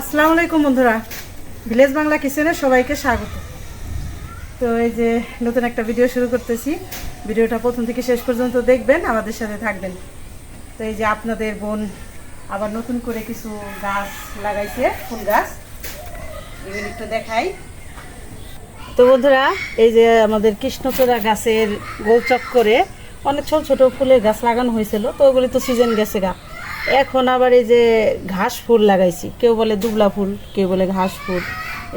আসসালামু আলাইকুম বন্ধুরা। ভিলেজ বাংলা কিচেনে সবাইকে স্বাগত। তো এই যে নতুন একটা ভিডিও শুরু করতেছি। ভিডিওটা প্রথম থেকে শেষ পর্যন্ত দেখবেন, আমাদের সাথে থাকবেন। তো এই যে আপনাদের বোন আবার নতুন করে কিছু গাছ লাগাইছে, ফুল গাছ। এগুলো একটু দেখাই। তো বন্ধুরা, এই যে আমাদের কৃষ্ণচূড়া গাছের গোল চক্করে অনেক ছোট ছোট ফুলের গাছ লাগানো হয়েছিল। তো ওগুলি তো সিজন গেছে গা। এখন আবার এই যে ঘাস ফুল লাগাইছি, কেউ বলে দুবলা ফুল, কেউ বলে ঘাস ফুল।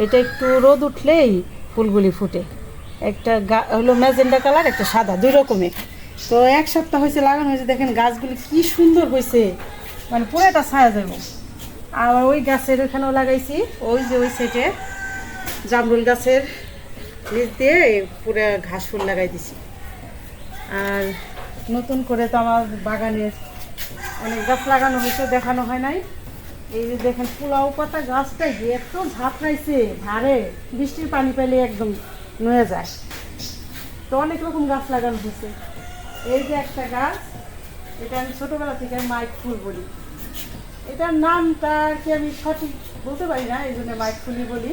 এটা একটু রোদ উঠলেই ফুলগুলি ফুটে। একটা গা, হলো ম্যাজেন্ডা কালার, একটা সাদা, দুই রকমের। তো এক সপ্তাহ হয়েছে লাগানো হয়েছে দেখেন গাছগুলি কি সুন্দর হয়েছে। মানে পুরোটা ছায়া যাবে আর ওই গাছের ওখানেও লাগাইছি, ওই যে ওই সাইডে জামরুল গাছের নিচ দিয়ে পুরো ঘাস ফুল লাগাই দিছি। আর নতুন করে তো আমার বাগানের অনেক গাছ লাগানো হয়েছে, দেখানো হয় নাই। এই যে দেখেন, পোলাও পাতা গাছটা যে এত ঝাপড়াইছে ধারে বৃষ্টির পানি পেলে একদম নয়ে যায়। তো অনেক রকম গাছ লাগানো হয়েছে। এই যে একটা গাছ, এটা আমি ছোটোবেলা থেকে মাইক ফুল বলি। এটার নামটা কি আমি সঠিক বলতে পারি না, এই জন্য মাইক ফুলই বলি।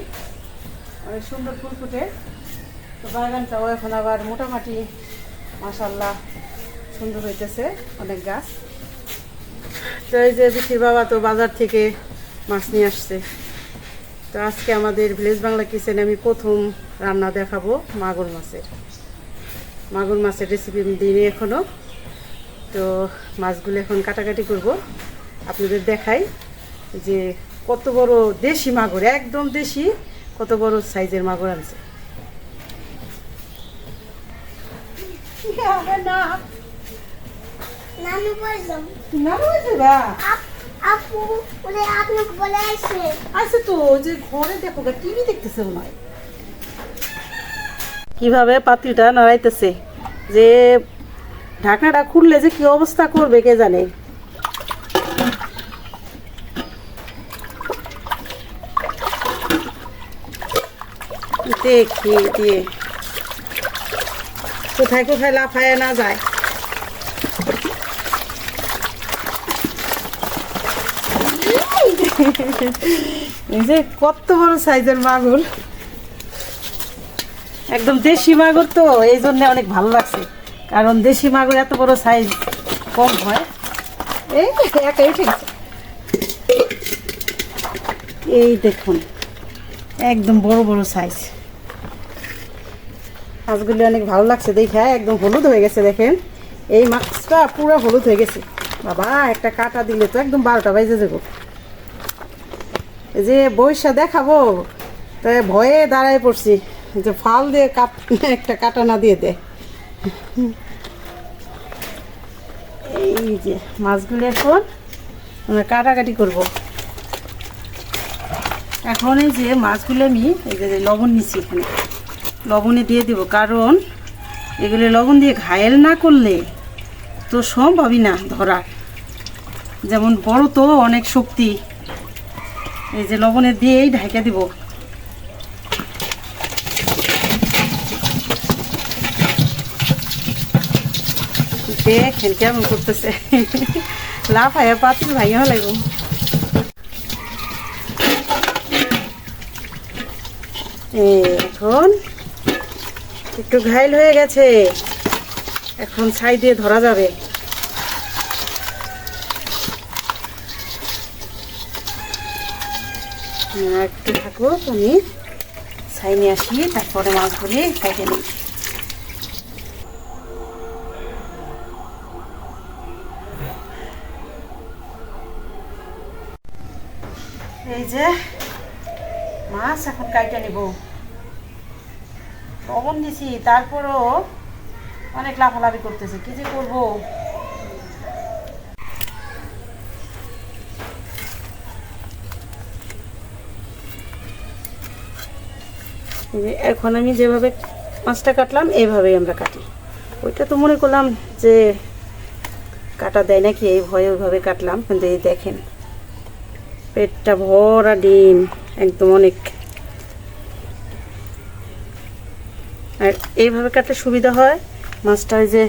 অনেক সুন্দর ফুল ফুটে। তো বাগানটাও এখন আবার মোটামুটি মাসাল্লাহ সুন্দর হইতেছে অনেক গাছ। তো এই যে বিশির বাবা তো বাজার থেকে মাছ নিয়ে আসছে। তো আজকে আমাদের ভিলেজ বাংলা কিচেনে আমি প্রথম রান্না দেখাবো মাগুর মাছের। মাগুর মাছের রেসিপি আমি দিইনি এখনও তো মাছগুলো এখন কাটাকাটি করব। আপনাদের দেখাই যে কত বড় দেশি মাগুর, একদম দেশি, কত বড় সাইজের মাগুর আনছে। না। নানু বললাম না হয়েছে বা আপু বলে আপনাকে বলে আসছে। আচ্ছা তো যে ঘরে দেখো টিভি দেখতেছে মনে কীভাবে পাতিটা নাড়াইতেছে যে ঢাকনাটা খুললে যে কি অবস্থা করবে কে জানে। দেখি দিয়ে। কোথায় কোথায় লাফায় না যায়। যে কত বড় সাইজের মাগুর। একদম দেশি মাগুর তো, এই জন্য অনেক ভালো লাগছে। কারণ দেশি মাগুর এত বড় সাইজ কম হয়। এই একাই ঠিক এই দেখুন, একদম বড় বড় সাইজ। মাছগুলি অনেক ভালো লাগছে দেখে, একদম হলুদ হয়ে গেছে দেখেন। এই মাছটা পুরো হলুদ হয়ে গেছে। বাবা, একটা কাটা দিলে তো একদম বারোটা বাজে যাব। যে বৈশা দেখাবো তাই ভয়ে দাঁড়ায় পড়ছি। যে ফাল দিয়ে কাট একটা কাটা না দিয়ে দে। এই যে মাছগুলো এখন আমরা কাটাকাটি করব। এখন এই যে মাছগুলো আমি, এই যে লবণ নিচ্ছি এখানে। লবণে দিয়ে দেব, কারণ এগুলো লবণ দিয়ে ঘায়েল না করলে তো সম্ভবই না ধরা যেমন বড় তো অনেক শক্তি। এই যে লবণে দিয়েই ঢাকা দিব। এখন একটু ঘাইল হয়ে গেছে। এখন ছাই দিয়ে ধরা যাবে। একটু থাকুক আমি ছাই আসি, তারপরে কেটে নিই। এই যে মাছ এখন কাইটে নিব। লবণ দিছি, তারপরও অনেক লাফালাফি করতেছে, কি যে করব? এখন আমি যেভাবে মাছটা কাটলাম, এইভাবেই আমরা কাটি। ওইটা তো মনে করলাম যে কাটা দেয় নাকি, এই ভয়ে ওইভাবে কাটলাম, কিন্তু এই দেখেন, পেটটা ভরা ডিম, একদম অনেক। আর এইভাবে কাটলে সুবিধা হয়, মাছটা ওই যে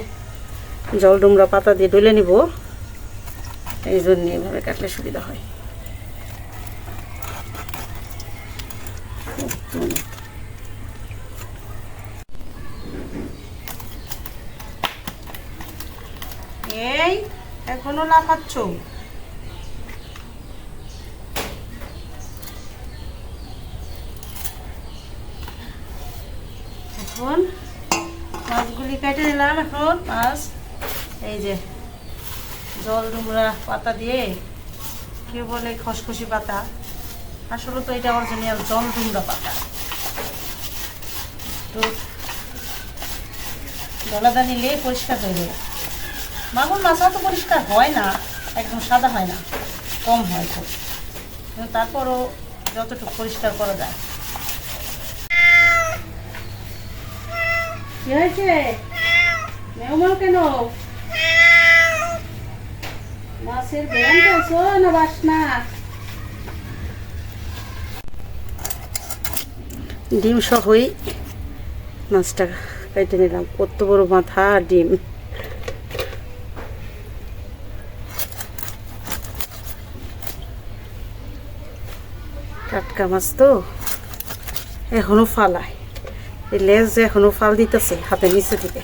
জল ডুমরা পাতা দিয়ে ডলে নিব এই জন্য এইভাবে কাটলে সুবিধা হয় অনেক এই এখনও লাফাচ্ছ এখন মাছগুলি কেটে নিলাম এখন। মাছ, এই যে জল, ডুমরা, পাতা দিয়ে কেউ বলে খসখসি পাতা। আসলে তো এটা অরিজিনাল জল, ডুমরা পাতা। তো গলাদা নিলে পরিষ্কার হয়ে যাবে মাগুর মাছ অত পরিষ্কার হয় না, একদম সাদা হয় না, কম হয় খুব। কিন্তু তারপরও যতটুকু পরিষ্কার করা যায়। কি হয়েছে? মেহমান কেন? মাছের ব্যায়াম করছ না বাসনা ডিম সহই মাছটা কেটে নিলাম। কত বড় মাথা ডিম। টাটকা মাছ তো। এখনও ফালায় এই লেজ যে এখনও ফাল দিতেছে, হাতে নিচে দিকে।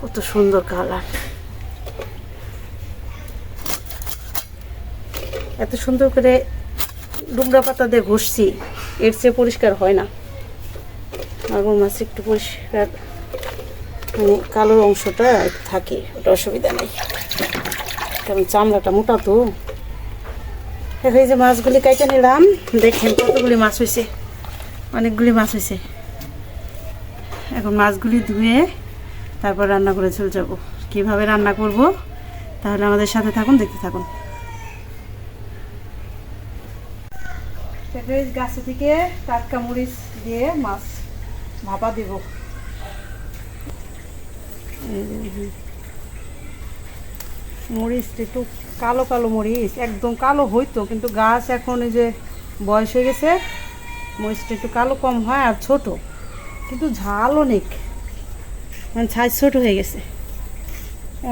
কত সুন্দর কালার। এত সুন্দর করে ডুমরা পাতা দিয়ে ঘষছি, এর চেয়ে পরিষ্কার হয় না। মাগুর মাছ একটু পরিষ্কার মানে কালোর অংশটা থাকে, ওটা অসুবিধা নেই। কারণ চামড়াটা মোটা তো। এই যে মাছগুলি কাইটে নিলাম। দেখেন কতগুলি মাছ হয়েছে। অনেকগুলি মাছ হয়েছে। এখন মাছগুলি ধুয়ে তারপর রান্না করে চলে যাব। কীভাবে রান্না করব, তাহলে আমাদের সাথে থাকুন, দেখতে থাকুন। গাছে থেকে টাটকা মরিচ দিয়ে মাছ ভাপা দেব। মরিচ, একটু কালো কালো মরিচ, একদম কালো হইতো, কিন্তু গাছ এখন এই যে বয়স হয়ে গেছে, মরিচটা একটু কালো কম হয় আর ছোট, কিন্তু ঝাল অনেক। মানে ছাই ছোট হয়ে গেছে।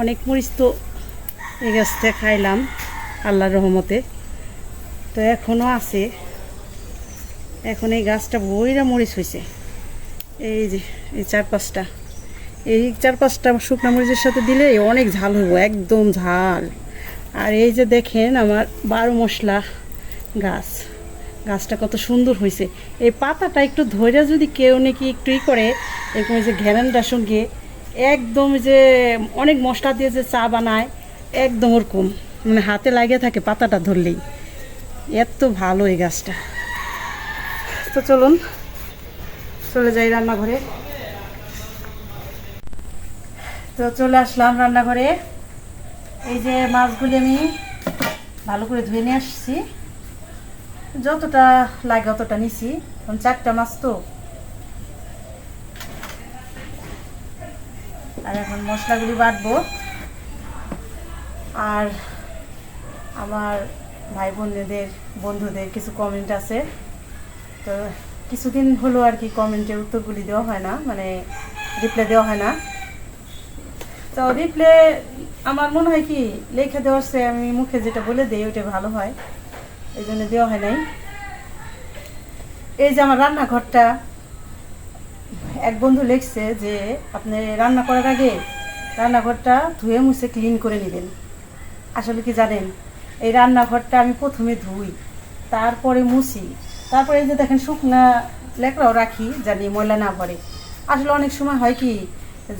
অনেক মরিচ তো এই গাছটা খাইলাম, আল্লাহর রহমতে। তো এখনও আছে। এখন এই গাছটা বইরা মরিচ হয়েছে এই যে, এই চার পাঁচটা। এই চার পাঁচটা শুকনো মরিচের সাথে দিলে অনেক ঝাল হব একদম ঝাল। আর এই যে দেখেন আমার বারো মশলা গাছ, গাছটা কত সুন্দর হয়েছে এই পাতাটা একটু ধৈর্য যদি কেউ নাকি একটু ই করে, এরকম যে ঘেরানটার সঙ্গে একদম যে অনেক মশলা দিয়ে যে চা বানায়, একদম ওরকম। মানে হাতে লাগিয়ে থাকে পাতাটা ধরলেই। এত ভালো এই গাছটা। তো চলুন, চলে যাই রান্নাঘরে। তো চলে আসলাম রান্নাঘরে। এই যে মাছগুলি আমি ভালো করে ধুয়ে নিয়ে আসছি। যতটা লাগে অতটা নিছি, কারণ চারটা মাছ তো। আর এখন মশলাগুলি বাটবো। আর আমার ভাই বোনদের বন্ধুদের কিছু কমেন্ট আছে। তো কিছুদিন হলো আর কি কমেন্টের উত্তরগুলি দেওয়া হয় না মানে রিপ্লাই দেওয়া হয় না। তো রিপ্লে আমার মনে হয় কি, লেখা দেওয়ার চেয়ে আমি মুখে যেটা বলে দিই, ওইটা ভালো হয়। এই জন্য দেওয়া হয় নাই। এই যে আমার রান্নাঘরটা, এক বন্ধু লিখছে যে, আপনি রান্না করার আগে রান্নাঘরটা ধুয়ে মুছে ক্লিন করে নেবেন। আসলে কি জানেন, এই রান্নাঘরটা আমি প্রথমে ধুই, তারপরে মুছি। তারপরে এই যে দেখেন শুকনা লেকড়াও রাখি, জানি ময়লা না পড়ে। আসলে অনেক সময় হয় কি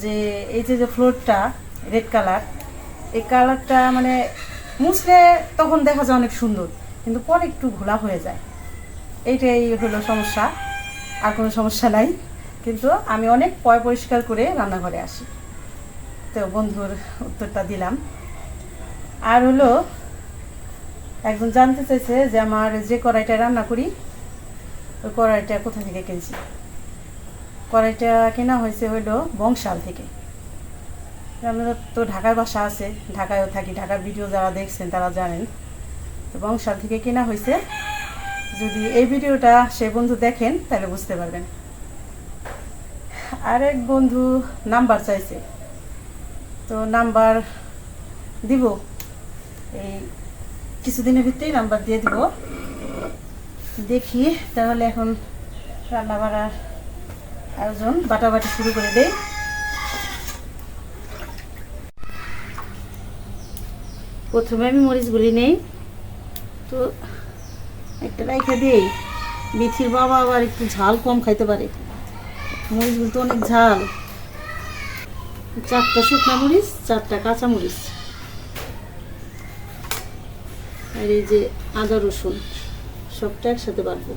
যে এই যে যে ফ্লোরটা রেড কালার এই কালারটা মানে মুছলে তখন দেখা যায় অনেক সুন্দর, কিন্তু পরে একটু ঘোলা হয়ে যায়। এইটাই হলো সমস্যা, আর কোনো সমস্যা নাই। কিন্তু আমি অনেক পয় পরিষ্কার করে রান্নাঘরে আসি। তো বন্ধুর উত্তরটা দিলাম। আর হলো, একজন জানতে চাইছে যে আমার যে কড়াইটা রান্না করি, ওই কড়াইটা কোথা থেকে কিনছি? কড়াইটা কেনা হয়েছে হইল বংশাল থেকে। আমাদের তো ঢাকার বাসা আছে, ঢাকায়ও থাকি, ঢাকার ভিডিও যারা দেখছেন তারা জানেন। তো বংশাল থেকে কেনা হয়েছে। যদি এই ভিডিওটা সে বন্ধু দেখেন, তাহলে বুঝতে পারবেন। আরেক বন্ধু নাম্বার চাইছে। তো নাম্বার দিব। এই কিছুদিনের ভিতরেই নাম্বার দিয়ে দিব। দেখি, তাহলে এখন রান্না বাড়ার আয়োজন, বাটাবাটি শুরু করে দেই। প্রথমে আমি মরিচগুলি নেই। তো একটা রাইখা দিই। বিথির বাবা আবার একটু ঝাল কম খাইতে পারে। মরিচগুলো তো অনেক ঝাল। চারটা শুকনা মরিচ, চারটা কাঁচা মরিচ। আর এই যে আদা রসুন, সবটা একসাথে বাটবো।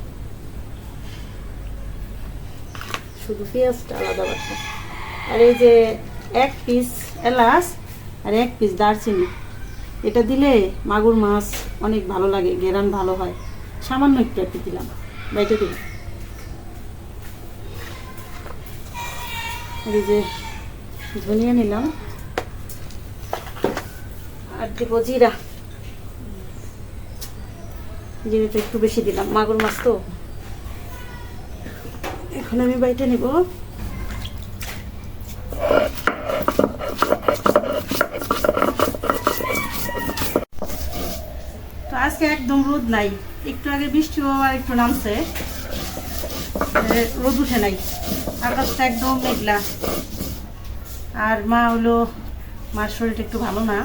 শুধু পেঁয়াজটা আলাদা বাটবো আর এই যে এক পিস এলাচ আর এক পিস দারচিনি। এটা দিলে মাগুর মাছ অনেক ভালো লাগে গেরান ভালো হয়। সামান্য একটু একটু দিলাম, বাইটে দিল আর এই যে ধনিয়া নিলাম। আর দেবো জিরা। জিরাটা একটু বেশি দিলাম, মাগুর মাছ তো। এখন আমি বাইটে নেব। তো আজকে একদম রোদ নাই। একটু আগে বৃষ্টি আবার একটু নামছে। রোদ উঠে নাই। আকাশটা একদম মেঘলা। আর মা হলো, মার শরীরটা একটু ভালো না।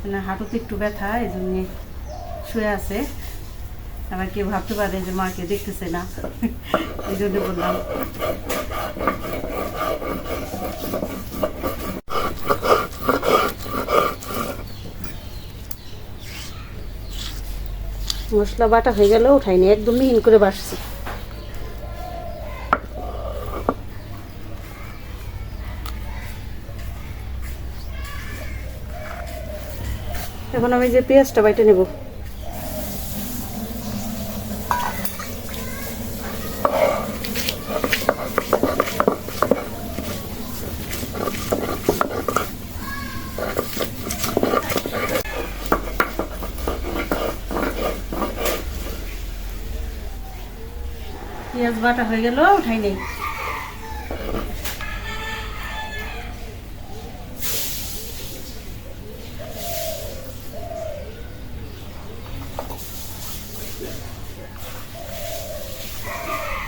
মানে হাঁটুতে একটু ব্যথা এই জন্যে শুয়ে আছে। আবার কেউ ভাবতে পারে যে মাকে দেখতেছে না। এই জন্য বললাম। মশলা বাটা হয়ে গেল উঠাইনি, একদম মিহিন করে বাসছি এখন আমি যে পেঁয়াজটা বাইটে নেব। পেঁয়াজ বাটা হয়ে গেল, উঠাই নেই।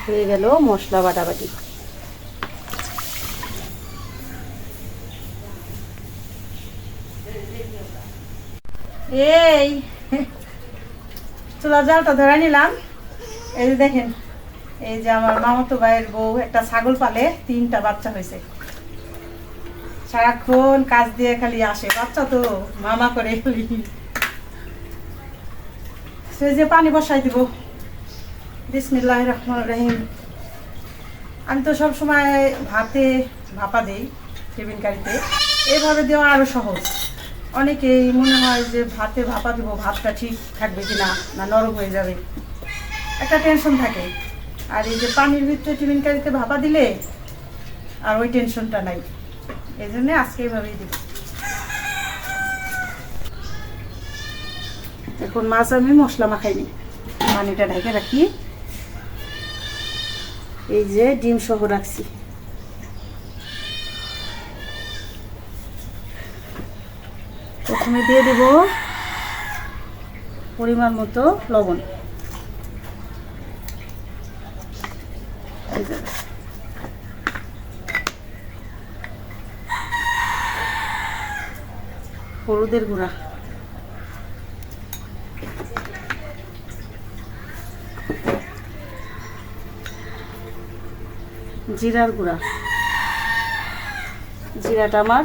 হয়ে গেল মশলা বাটাবাটি। এই চুলা জালটা ধরে নিলাম। এই দেখেন এই যে আমার মামাতো ভাইয়ের বউ, একটা ছাগল পালে তিনটা বাচ্চা হয়েছে। সারাক্ষণ কাজ দিয়ে খালি আসে, বাচ্চা তো মামা করে সে যে পানি বসাই দিব। বিসমিল্লাহ রহমান রহিম। আমি তো সব সময় ভাতে ভাপা দিই টিফিন কারিতে এভাবে দেওয়া আরও সহজ। অনেকেই মনে হয় যে ভাতে ভাপা দেবো, ভাতটা ঠিক থাকবে কি না না নরম হয়ে যাবে। একটা টেনশন থাকে। আর এই যে পানির ভিতরে টিফিন কারিতে ভাপা দিলে আর ওই টেনশনটা নাই। এই জন্যে আজকে এইভাবেই দিই এখন মাছ আমি মশলা মাখাইনি। পানিটা ঢেকে রাখি। এই যে ডিম সহ রাখছি। প্রথমে দিয়ে দেব পরিমাণ মতো লবণ। এই যে। হলুদের গুঁড়া। জিরার গুঁড়া। জিরাটা আমার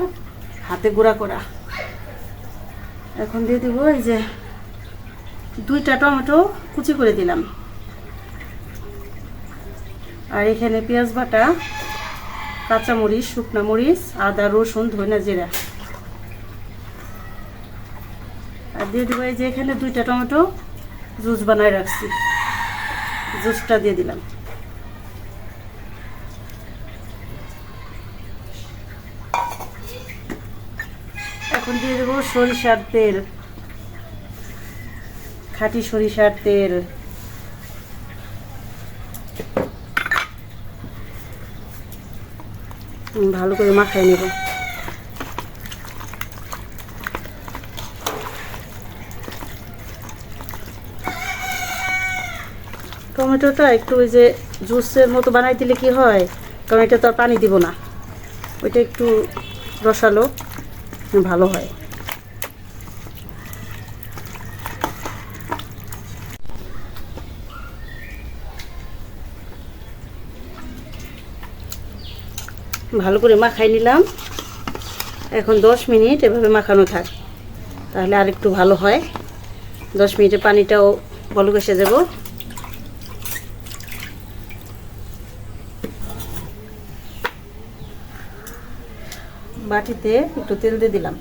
হাতে গুঁড়া করা। এখন দিয়ে দিব এই যে দুইটা টমেটো কুচি করে দিলাম। আর এখানে পেঁয়াজ বাটা, কাঁচা মরিচ, শুকনা মরিচ, আদা, রসুন, ধনে জিরা। আর দিয়ে দেবো এই যে এখানে দুইটা টমেটো, জুস বানায় রাখছি। জুসটা দিয়ে দিলাম। এখন দিয়ে দেবো সরিষার তেল। খাঁটি সরিষার তেল। ভালো করে মাখাই নেব। টমেটোটা একটু ওই যে জুসের মতো বানাই দিলে কি হয়? কারণ এটা তো আর পানি দিব না। ওইটা একটু রসালো, ভালো হয়। ভালো করে মাখাই নিলাম। এখন দশ মিনিট এভাবে মাখানো থাক। তাহলে আর একটু ভালো হয়। দশ মিনিটে পানিটাও বলক এসে যাব। বাটিতে একটু তেল দিয়ে দিলাম।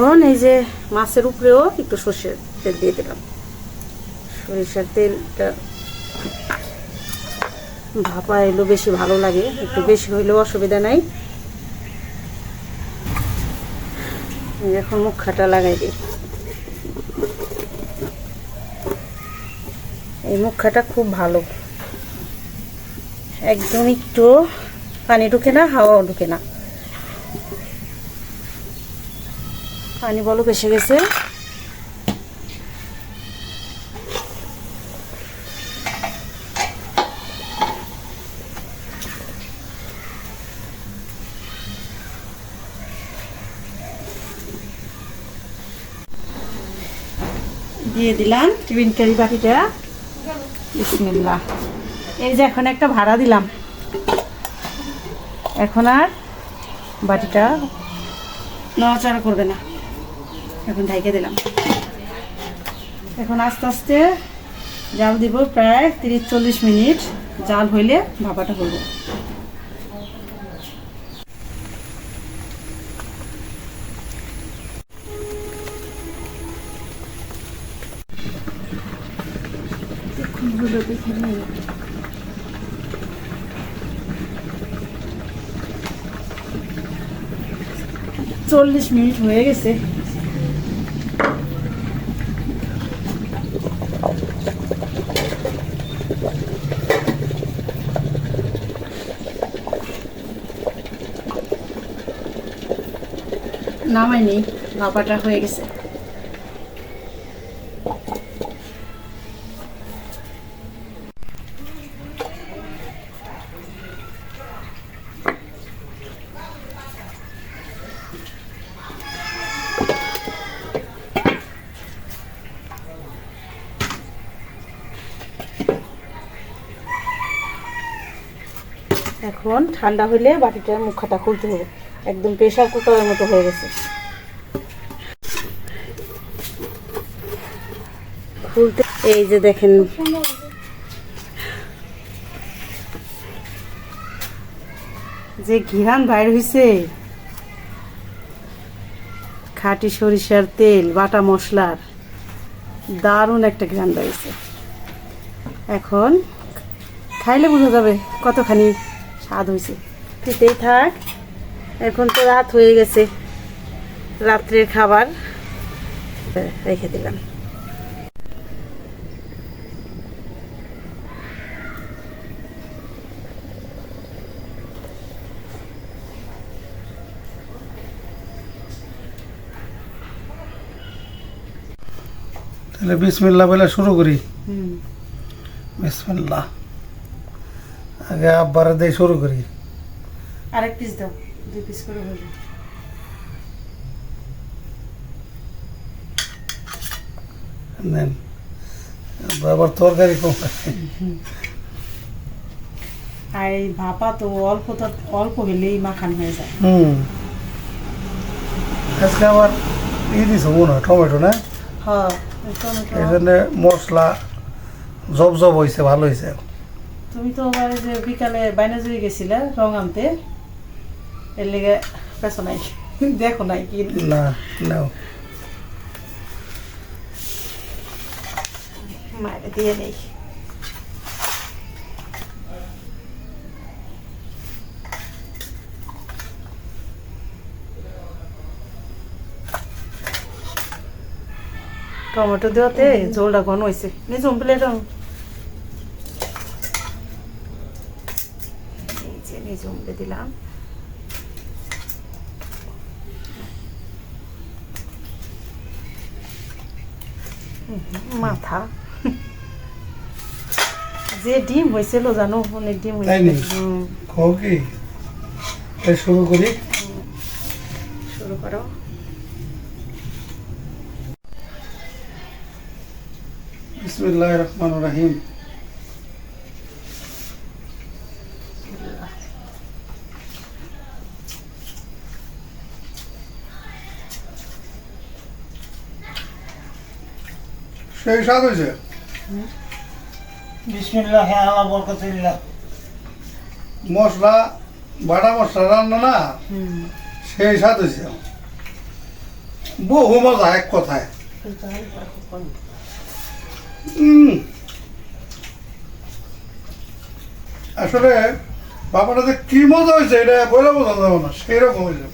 এখন এই যে মাছের উপরেও একটু সর্ষের তেল দিয়ে দিলাম। সরিষার তেলটা ভাপা এলো বেশি ভালো লাগে, একটু বেশি হইলেও অসুবিধা নাই। এখন মুখ খাটা লাগাই দিই। এই মুখ খাটা খুব ভালো। একদম একটু পানি ঢুকে না, হাওয়াও ঢুকে না। পানি বলক এসে গেছে। দিয়ে দিলাম টিফিন কারি বাটিটা। বিসমিল্লাহ। এই যে এখন একটা ভাড়া দিলাম। এখন আর বাটিটা নড়াচড়া করবে না। এখন ঢাইকে দিলাম। এখন আস্তে আস্তে জাল দিব প্রায় তিরিশ চল্লিশ মিনিট। জাল হইলে ভাপাটা করব চল্লিশ মিনিট হয়ে গেছে। নামাইনি ভাপাটা হয়ে গেছে। এখন ঠান্ডা হইলে বাটিটার মুখাটা খুলতে হবে। একদম প্রেশার কুকারের মতো হয়ে গেছে। খুলতে এই যে দেখেন। যে ঘিরান বাইর হইছে। খাঁটি সরিষার তেল, বাটা মশলার দারুণ একটা ঘ্রাণ বেরিয়েছে এখন খাইলে বোঝা যাবে কতখানি স্বাদ হয়েছে খেতেই থাক, এখন তো রাত হয়ে গেছে। রাত্রের খাবার রেখে দিলাম। তাহলে বিসমিল্লা বলে শুরু করি। হুম। বিসমিল্লা আগে আব্বারে দিয়ে শুরু করি। আরেক পিস দাও দুই পিস করে দেন আব্বা আবার তরকারি কম। আর এই ভাপা তো অল্প অল্প হলেই মাখান হয়ে যায়। হুম। আজকে আবার ই দিছ মনে হয় টমেটো না? হ্যাঁ। এই জন্য মশলা জব জব হয়েছে ভালো হয়েছে তুমি তো আমার যে বিকালে বাইনাজুরি গেছিলে রং আনতে এর লেগে পেছো নাই দেখো নাই কি। না নাও। মায়ের দিয়ে নেই। টমেটো দেওয়াতে ঝোলটা ঘন হয়েছে নিজম প্লেট এই যে নিজম দিলাম। মাথা। যে ডিম হয়েছিল জানো? অনেক ডিম হয়েছিল শুরু করি? শুরু করো। বিসমিল্লাহ রহমান রাহিম সেই স্বাদ হয়েছে বিসমিল্লাহ হ্যাঁ আল্লাহ বরকতিল্লাহ মশলা বাটা মশলা রান্না না? সেই স্বাদ হয়েছে বহু মজা এক কথায়। আসলে বাবাটা যে কি মজা হয়েছে এটা বলে বোঝা যাবে না সেই রকম হয়েছে।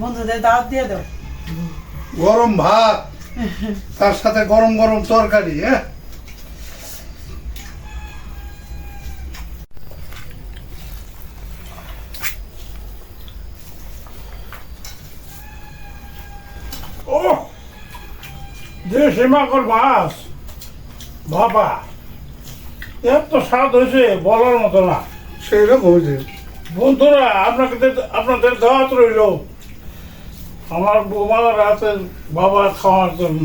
বন্ধুদের দাওয়াত দিয়ে দাও। গরম ভাত তার সাথে গরম গরম তরকারি হ্যাঁ? ও দেশি মাকড় মাছ বাবা এত স্বাদ হয়েছে বলার মতো না। সেই রকম হয়েছে। বন্ধুরা আপনাকে আপনাদের দাওয়াত রইল। আমার বৌমার রাতে বাবা খাওয়ার জন্য।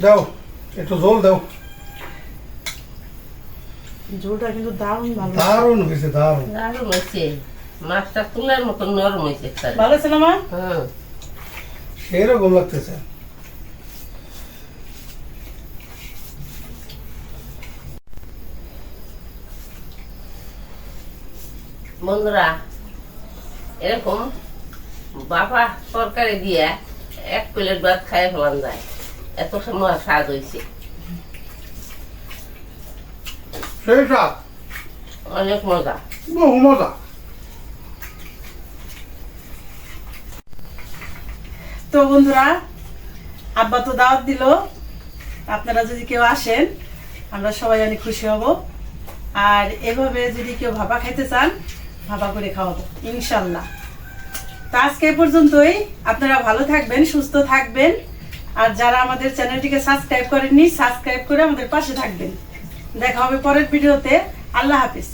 দাও একটু জল দাও। ঝোলটা কিন্তু দারুণ ভালো দারুণ হয়েছে দারুণ। দারুণ হয়েছে। মাছটা তুলার মতো নরম হয়েছে ভালো ছিল মা? হ্যাঁ। সেই রকম লাগতেছে। বন্ধুরা এরকম বাবা তরকারি দিয়ে এক প্লেট ভাত খাই ফেলান যায়। এত সময় স্বাদ হয়েছে অনেক মজা। বহু মজা। তো বন্ধুরা আব্বা তো দাওয়াত দিল। আপনারা যদি কেউ আসেন আমরা সবাই অনেক খুশি হব। আর এভাবে যদি কেউ ভাপা খাইতে চান ভাপা করে খাওয়াবো, ইনশাল্লাহ। তো আজকে পর্যন্তই। আপনারা ভালো থাকবেন, সুস্থ থাকবেন। আর যারা আমাদের চ্যানেলটিকে সাবস্ক্রাইব করেননি, সাবস্ক্রাইব করে আমাদের পাশে থাকবেন। দেখা হবে পরের ভিডিওতে। আল্লাহ হাফিজ।